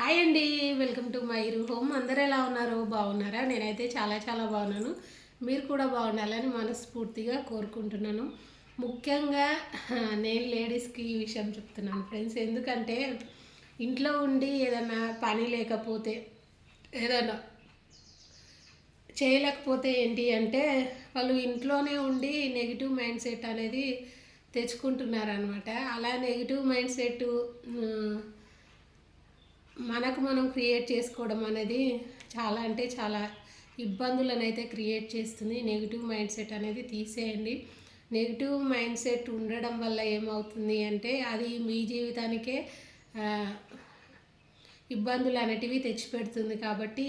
Hi అండి welcome to my home అందరు ఎలా ఉన్నారు? బాగున్నారా? నేనైతే చాలా చాలా బాగున్నాను. మీరు కూడా బాగుండాలని మనస్ఫూర్తిగా కోరుకుంటున్నాను. ముఖ్యంగా నేను లేడీస్కి ఈ విషయం చెప్తున్నాను ఫ్రెండ్స్. ఎందుకంటే ఇంట్లో ఉండి ఏదైనా పని లేకపోతే ఏదైనా చేయలేకపోతే ఏంటి అంటే వాళ్ళు ఇంట్లోనే ఉండి నెగిటివ్ మైండ్ సెట్ అనేది తెచ్చుకుంటున్నారనమాట అలా నెగిటివ్ మైండ్ సెట్ మనకు మనం క్రియేట్ చేసుకోవడం అనేది చాలా అంటే చాలా ఇబ్బందులను అయితే క్రియేట్ చేస్తుంది. నెగిటివ్ మైండ్ సెట్ అనేది తీసేయండి. నెగిటివ్ మైండ్ సెట్ ఉండడం వల్ల ఏమవుతుంది అంటే అది మీ జీవితానికే ఇబ్బందులు అనేటివి తెచ్చిపెడుతుంది. కాబట్టి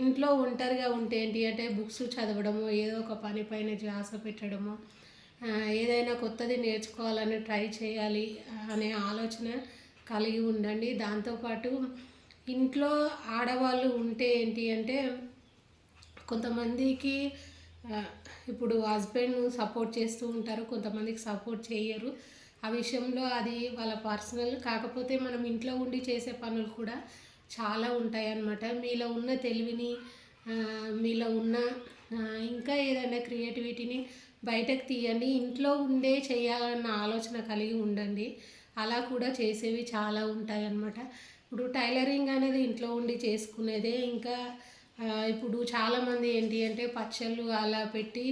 ఇంట్లో ఒంటరిగా ఉంటే ఏంటి అంటే బుక్స్ చదవడము ఏదో ఒక పని పైన ధ్యాస పెట్టడము ఏదైనా కొత్తది నేర్చుకోవాలని ట్రై చేయాలి అనే ఆలోచన కలిగి ఉండండి. దాంతోపాటు ఇంట్లో ఆడవాళ్ళు ఉంటే ఏంటి అంటే కొంతమందికి ఇప్పుడు హస్బెండ్ సపోర్ట్ చేస్తూ ఉంటారు కొంతమందికి సపోర్ట్ చేయరు. ఆ విషయంలో అది వాళ్ళ పర్సనల్ కాకపోతే మనం ఇంట్లో ఉండి చేసే పనులు కూడా చాలా ఉంటాయి అన్నమాట మీలో ఉన్న తెలివిని మీలో ఉన్న ఇంకా ఏదైనా క్రియేటివిటీని బయటకు తీయండి. ఇంట్లో ఉండే చేయాలన్న ఆలోచన కలిగి ఉండండి. అలా కూడా చేసేవి చాలా ఉంటాయి అన్నమాట ఇప్పుడు టైలరింగ్ అనేది ఇంట్లో ఉండి చేసుకునేదే ఇంకా ఇప్పుడు చాలామంది ఏంటి అంటే పచ్చళ్ళు అలా పెట్టి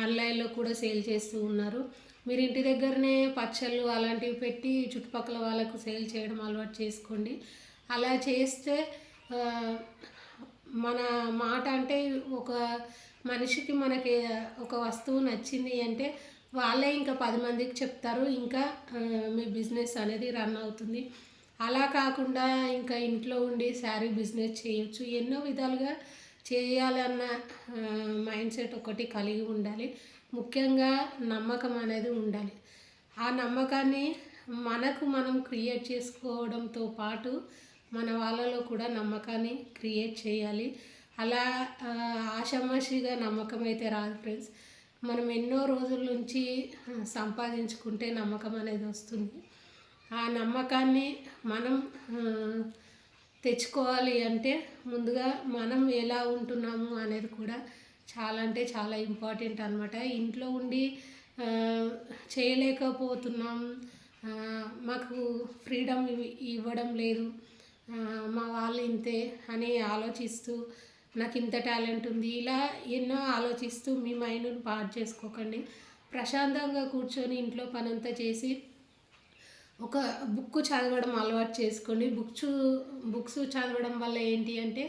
ఆన్లైన్లో కూడా సేల్ చేస్తూ ఉన్నారు. మీరు ఇంటి దగ్గరనే పచ్చళ్ళు అలాంటివి పెట్టి చుట్టుపక్కల వాళ్ళకు సేల్ చేయడం అలవాటు చేసుకోండి. అలా చేస్తే మన మాట అంటే ఒక మనిషికి మనకి ఒక వస్తువు నచ్చింది అంటే వాళ్ళే ఇంకా పది మందికి చెప్తారు. ఇంకా మీ బిజినెస్ అనేది రన్ అవుతుంది. అలా కాకుండా ఇంకా ఇంట్లో ఉండి శారీ బిజినెస్ చేయొచ్చు. ఎన్నో విధాలుగా చేయాలన్న మైండ్ సెట్ ఒకటి కలిగి ఉండాలి. ముఖ్యంగా నమ్మకం అనేది ఉండాలి. ఆ నమ్మకాన్ని మనకు మనం క్రియేట్ చేసుకోవడంతో పాటు మన వాళ్ళలో కూడా నమ్మకాన్ని క్రియేట్ చేయాలి. అలా ఆ, ఆషామాషిగా నమ్మకం అయితే రాదు ఫ్రెండ్స్ మనం ఎన్నో రోజుల నుంచి సంపాదించుకుంటే నమ్మకం అనేది వస్తుంది. ఆ నమ్మకాన్ని మనం తెచ్చుకోవాలి అంటే ముందుగా మనం ఎలా ఉంటున్నాము అనేది కూడా చాలా అంటే చాలా ఇంపార్టెంట్ అనమాట ఇంట్లో ఉండి చేయలేకపోతున్నాం మాకు ఫ్రీడమ్ ఇవ్వడం లేదు మా వాళ్ళు ఇంతే అని ఆలోచిస్తూ నాకు ఇంత టాలెంట్ ఉంది. ఇలా ఎన్నో ఆలోచిస్తూ మీ మైండ్ని పాడు చేసుకోకండి. ప్రశాంతంగా కూర్చొని ఇంట్లో పనంతా చేసి ఒక బుక్ చదవడం అలవాటు చేసుకోండి. బుక్స్ బుక్స్ చదవడం వల్ల ఏంటి అంటే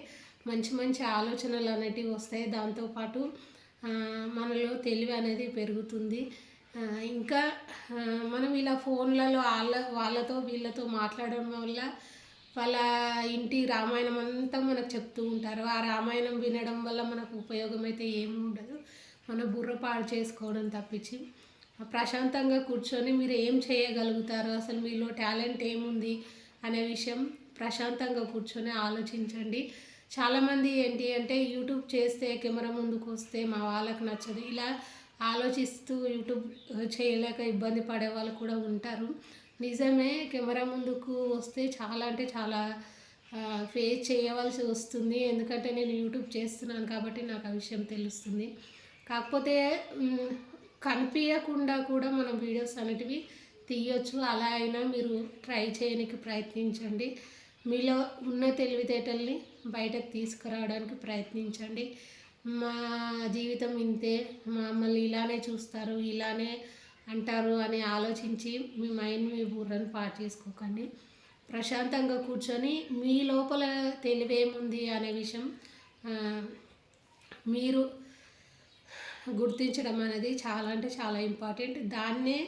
మంచి మంచి ఆలోచనలు అనేటివి వస్తాయి. దాంతోపాటు మనలో తెలివి అనేది పెరుగుతుంది. ఇంకా మనం ఇలా ఫోన్లలో వాళ్ళ వాళ్ళతో వీళ్ళతో మాట్లాడడం వల్ల వాళ్ళ ఇంటి రామాయణం అంతా మనకు చెప్తూ ఉంటారు. ఆ రామాయణం వినడం వల్ల మనకు ఉపయోగం అయితే ఏమి ఉండదు. మన బుర్ర పాడు చేసుకోవడం తప్పించి. ప్రశాంతంగా కూర్చొని మీరు ఏం చేయగలుగుతారు? అసలు మీలో టాలెంట్ ఏముంది? అనే విషయం ప్రశాంతంగా కూర్చొని ఆలోచించండి. చాలామంది ఏంటి అంటే యూట్యూబ్ చేస్తే కెమెరా ముందుకు వస్తే మా వాళ్ళకి నచ్చదు. ఇలా ఆలోచిస్తూ యూట్యూబ్ చేయలేక ఇబ్బంది పడే వాళ్ళు కూడా ఉంటారు. నిజమే కెమెరా ముందుకు వస్తే చాలా అంటే చాలా ఫేస్ చేయవలసి వస్తుంది. ఎందుకంటే నేను యూట్యూబ్ చేస్తున్నాను కాబట్టి నాకు ఆ విషయం తెలుస్తుంది. కాకపోతే కనిపించకుండా కూడా మనం వీడియోస్ అనేటివి తీయొచ్చు. అలా అయినా మీరు ట్రై చేయడానికి ప్రయత్నించండి. మీలో ఉన్న తెలివితేటల్ని బయటకు తీసుకురావడానికి ప్రయత్నించండి. మా జీవితం ఇంతే. మమ్మల్ని ఇలానే చూస్తారు ఇలానే అంటారు అని ఆలోచించి మీ మైండ్ మీ బుర్రను పాటు చేసుకోకండి. ప్రశాంతంగా కూర్చొని మీ లోపల తెలివేముంది అనే విషయం మీరు గుర్తించడం అనేది చాలా అంటే చాలా ఇంపార్టెంట్. దాన్నే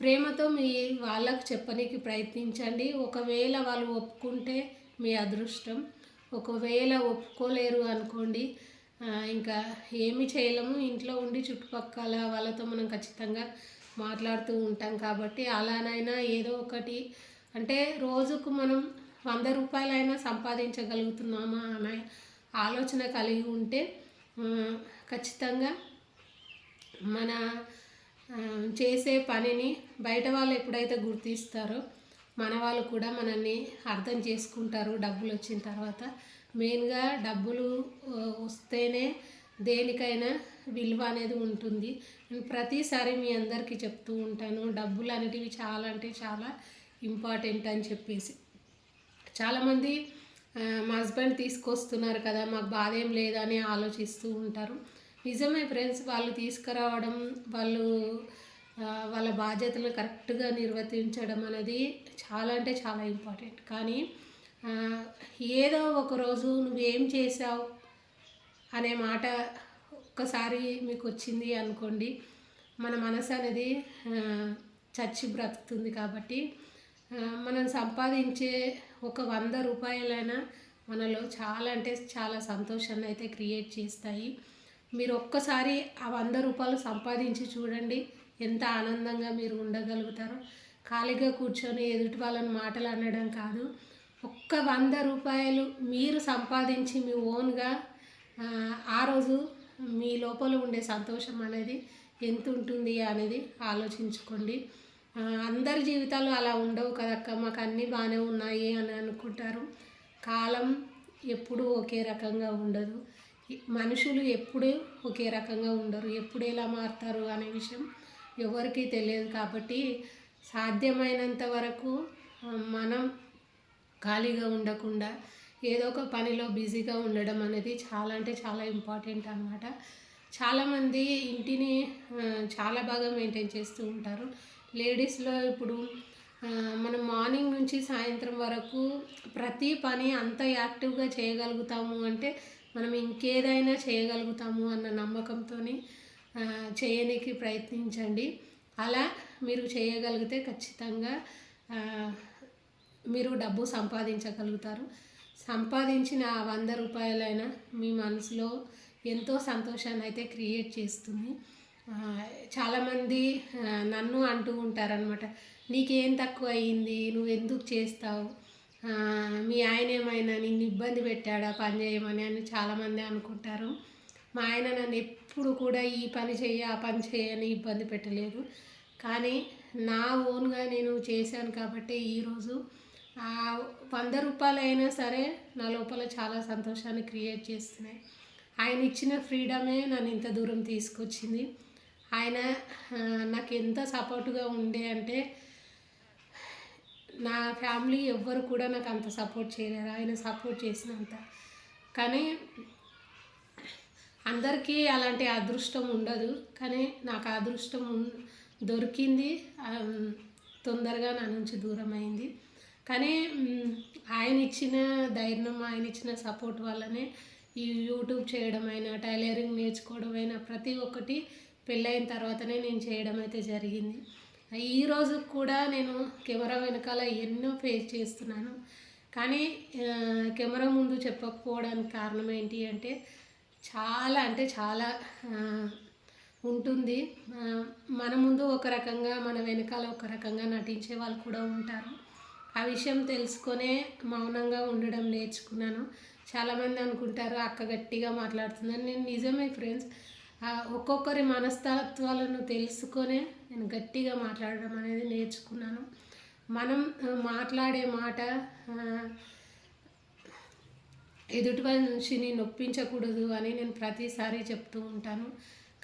ప్రేమతో మీ వాళ్ళకు చెప్పనీకి ప్రయత్నించండి. ఒకవేళ వాళ్ళు ఒప్పుకుంటే మీ అదృష్టం. ఒకవేళ ఒప్పుకోలేరు అనుకోండి ఇంకా ఏమి చేయలేము. ఇంట్లో ఉండి చుట్టుపక్కల వాళ్ళతో మనం ఖచ్చితంగా మాట్లాడుతూ ఉంటాం కాబట్టి అలానైనా ఏదో ఒకటి. అంటే రోజుకు మనం వంద రూపాయలైనా సంపాదించగలుగుతున్నామా అనే ఆలోచన కలిగి ఉంటే ఖచ్చితంగా మన చేసే పనిని బయట వాళ్ళు ఎప్పుడైతే గుర్తిస్తారో మన వాళ్ళు కూడా మనల్ని అర్థం చేసుకుంటారు డబ్బులు వచ్చిన తర్వాత. మెయిన్గా డబ్బులు వస్తేనే దేనికైనా విలువ అనేది ఉంటుంది. నేను ప్రతిసారి మీ అందరికీ చెప్తూ ఉంటాను డబ్బులు అనేటివి చాలా అంటే చాలా ఇంపార్టెంట్ అని చెప్పేసి. చాలామంది మా హస్బెండ్ తీసుకొస్తున్నారు కదా మాకు బాధ ఏం లేదని ఆలోచిస్తూ ఉంటారు. నిజమే ఫ్రెండ్స్ వాళ్ళు తీసుకురావడం వాళ్ళు వాళ్ళ బాధ్యతలు కరెక్ట్గా నిర్వర్తించడం అనేది చాలా అంటే చాలా ఇంపార్టెంట్. కానీ ఏదో ఒకరోజు నువ్వేం చేసావు అనే మాట ఒక్కసారి మీకు వచ్చింది అనుకోండి. మన మనసు అనేది చచ్చి బ్రతుకుతుంది కాబట్టి మనం సంపాదించే ఒక వంద రూపాయలైనా మనలో చాలా అంటే చాలా సంతోషాన్ని అయితే క్రియేట్ చేస్తాయి. మీరు ఒక్కసారి ఆ వంద రూపాయలు సంపాదించి చూడండి ఎంత ఆనందంగా మీరు ఉండగలుగుతారో. ఖాళీగా కూర్చొని ఎదుటి వాళ్ళని మాటలు అనడం కాదు. ఒక్క వంద రూపాయలు మీరు సంపాదించి మీ ఓన్గా ఆ, రోజు మీ లోపల ఉండే సంతోషం అనేది ఎంత ఉంటుంది అనేది ఆలోచించుకోండి. అందరి జీవితాలు అలా ఉండవు కదక్క మాకు అన్నీ బాగానే ఉన్నాయి అని అనుకుంటారు. కాలం ఎప్పుడూ ఒకే రకంగా ఉండదు. మనుషులు ఎప్పుడూ ఒకే రకంగా ఉండరు. ఎప్పుడు ఎలా మారుతారు అనే విషయం ఎవరికీ తెలియదు కాబట్టి సాధ్యమైనంత వరకు మనం ఖాళీగా ఉండకుండా ఏదో ఒక పనిలో బిజీగా ఉండడం అనేది చాలా అంటే చాలా ఇంపార్టెంట్ అనమాట చాలామంది ఇంటిని చాలా బాగా మెయింటైన్ చేస్తూ ఉంటారు. లేడీస్లో ఇప్పుడు మనం మార్నింగ్ నుంచి సాయంత్రం వరకు ప్రతి పని అంత యాక్టివ్గా చేయగలుగుతాము అంటే మనం ఇంకేదైనా చేయగలుగుతాము అన్న నమ్మకంతో చేయడానికి ప్రయత్నించండి. అలా మీరు చేయగలిగితే ఖచ్చితంగా మీరు డబ్బు సంపాదించగలుగుతారు. సంపాదించిన ఆ వంద రూపాయలైనా మీ మనసులో ఎంతో సంతోషాన్ని అయితే క్రియేట్ చేస్తుంది. చాలామంది నన్ను అంటూ ఉంటారనమాట నీకేం తక్కువ అయ్యింది నువ్వు ఎందుకు చేస్తావు మీ ఆయన ఏమైనా నిన్ను ఇబ్బంది పెట్టాడా పని చేయమని? అని చాలామంది అనుకుంటారు. మా ఆయన నన్ను ఎప్పుడు కూడా ఈ పని చేయ ఆ పని చేయని ఇబ్బంది పెట్టలేదు. కానీ నా ఓన్గా నేను చేశాను కాబట్టి ఈరోజు వంద రూపాయలు అయినా సరే నా లోపల చాలా సంతోషాన్ని క్రియేట్ చేస్తున్నాయి. ఆయన ఇచ్చిన ఫ్రీడమే నన్ను ఇంత దూరం తీసుకొచ్చింది. ఆయన నాకు ఎంత సపోర్ట్గా ఉండే అంటే నా ఫ్యామిలీ ఎవ్వరు కూడా నాకు అంత సపోర్ట్ చేయలేరు. ఆయన సపోర్ట్ చేసినంత. కానీ అందరికీ అలాంటి అదృష్టం ఉండదు. కానీ నాకు అదృష్టం దొరికింది తొందరగా నా నుంచి దూరం అయింది కానీ ఆయన ఇచ్చిన ధైర్యం ఆయన ఇచ్చిన సపోర్ట్ వల్లనే ఈ యూట్యూబ్ చేయడం అయినా టైలరింగ్ నేర్చుకోవడం అయినా ప్రతి ఒక్కటి పెళ్ళైన తర్వాతనే నేను చేయడం అయితే జరిగింది. ఈ రోజు కూడా నేను కెమెరా వెనకాల ఎన్నో ఫేస్ చేస్తున్నాను. కానీ కెమెరా ముందు చెప్పకపోవడానికి కారణం ఏంటి అంటే చాలా అంటే చాలా ఉంటుంది. మన ముందు ఒక రకంగా మన వెనకాల ఒక రకంగా నటించే వాళ్ళు కూడా ఉంటారు. ఆ విషయం తెలుసుకొనే మౌనంగా ఉండడం నేర్చుకున్నాను. చాలామంది అనుకుంటారు అక్క గట్టిగా మాట్లాడుతుందని. నేను నిజమే ఫ్రెండ్స్. ఒక్కొక్కరి మనస్తత్వాలను తెలుసుకొనే నేను గట్టిగా మాట్లాడడం అనేది నేర్చుకున్నాను. మనం మాట్లాడే మాట ఆ, ఎదుటి మనిషిని నొప్పించకూడదు అని నేను ప్రతిసారి చెప్తూ ఉంటాను.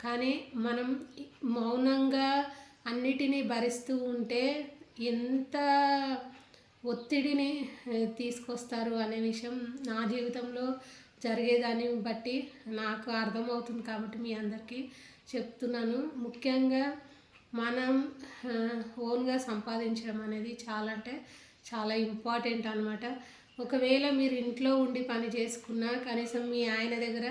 కానీ మనం మౌనంగా అన్నిటినీ భరిస్తూ ఉంటే ఎంత ఒత్తిడిని తీసుకొస్తారు అనే విషయం నా జీవితంలో జరిగేదాన్ని బట్టి నాకు అర్థమవుతుంది కాబట్టి మీ అందరికీ చెప్తున్నాను. ముఖ్యంగా మనం ఓన్గా సంపాదించడం అనేది చాలా అంటే చాలా ఇంపార్టెంట్ అనమాట ఒకవేళ మీరు ఇంట్లో ఉండి పని చేసుకున్నా కనీసం మీ ఆయన దగ్గర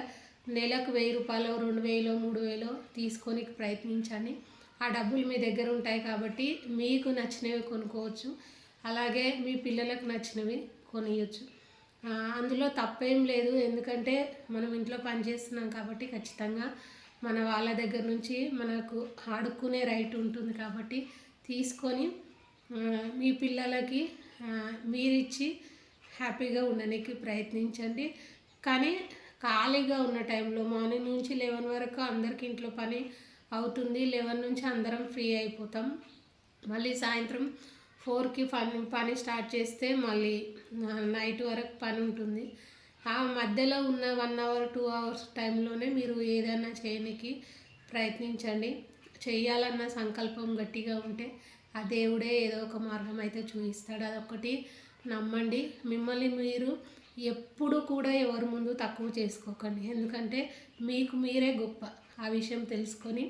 నెలకు వెయ్యి రూపాయలు రెండు వేలు మూడు వేలు తీసుకొని ప్రయత్నించండి. ఆ డబ్బులు మీ దగ్గర ఉంటాయి కాబట్టి మీకు నచ్చినవి కొనుక్కోవచ్చు. అలాగే మీ పిల్లలకు నచ్చినవి కొనియచ్చు. అందులో తప్పేం లేదు. ఎందుకంటే మనం ఇంట్లో పని చేస్తున్నాం కాబట్టి ఖచ్చితంగా మన వాళ్ళ దగ్గర నుంచి మనకు ఆడుకునే రైట్ ఉంటుంది కాబట్టి తీసుకొని మీ పిల్లలకి మీరిచ్చి హ్యాపీగా ఉండడానికి ప్రయత్నించండి. కానీ ఖాళీగా ఉన్న టైంలో మార్నింగ్ నుంచి లెవెన్ వరకు అందరికి ఇంట్లో పని అవుతుంది. లెవెన్ నుంచి అందరం ఫ్రీ అయిపోతాం. మళ్ళీ సాయంత్రం ఫోర్కి పని పని స్టార్ట్ చేస్తే మళ్ళీ నైట్ వరకు పని ఉంటుంది. ఆ మధ్యలో ఉన్న వన్ అవర్ టూ అవర్స్ టైంలోనే మీరు ఏదైనా చేయడానికి ప్రయత్నించండి. చెయ్యాలన్న సంకల్పం గట్టిగా ఉంటే ఆ దేవుడే ఏదో ఒక మార్గం అయితే చూపిస్తాడు. అదొకటి నమ్మండి. మిమ్మల్ని మీరు ఎప్పుడు కూడా ఎవరి ముందు తక్కువ చేసుకోకండి. ఎందుకంటే మీకు మీరే గొప్ప. ఆ విషయం తెలుసుకొని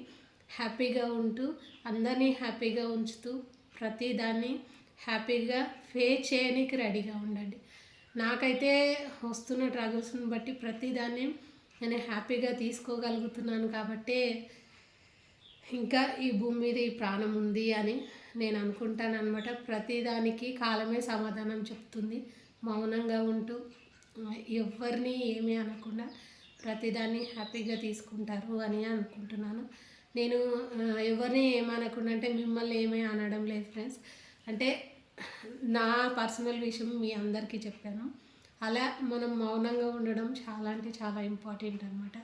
హ్యాపీగా ఉంటూ అందరినీ హ్యాపీగా ఉంచుతూ ప్రతిదాన్ని హ్యాపీగా ఫేస్ చేయడానికి రెడీగా ఉండండి. నాకైతే వస్తున్న ట్రగుల్స్ని బట్టి ప్రతిదాన్ని నేను హ్యాపీగా తీసుకోగలుగుతున్నాను కాబట్టే ఇంకా ఈ భూమి మీద ఈ ప్రాణం ఉంది అని నేను అనుకుంటాను అనమాట ప్రతిదానికి కాలమే సమాధానం చెప్తుంది. మౌనంగా ఉంటూ ఎవరిని ఏమీ అనకుండా ప్రతిదాన్ని హ్యాపీగా తీసుకుంటారు అని అనుకుంటున్నాను. నేను ఎవరిని ఏమనకుండా అంటే మిమ్మల్ని ఏమీ అనడం లేదు ఫ్రెండ్స్ అంటే నా పర్సనల్ విషయం మీ అందరికీ చెప్పాను. అలా మనం మౌనంగా ఉండడం చాలా అంటే చాలా ఇంపార్టెంట్ అనమాట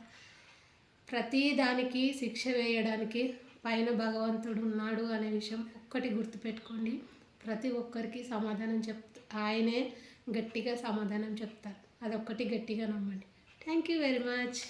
ప్రతి దానికి శిక్ష వేయడానికి పైన భగవంతుడు ఉన్నాడు అనే విషయం ఒక్కటి గుర్తుపెట్టుకోండి. ప్రతి ఒక్కరికి సమాధానం చెప్ ఆయనే గట్టిగా సమాధానం చెప్తారు. అదొక్కటి గట్టిగా నమ్మండి. Thank you very much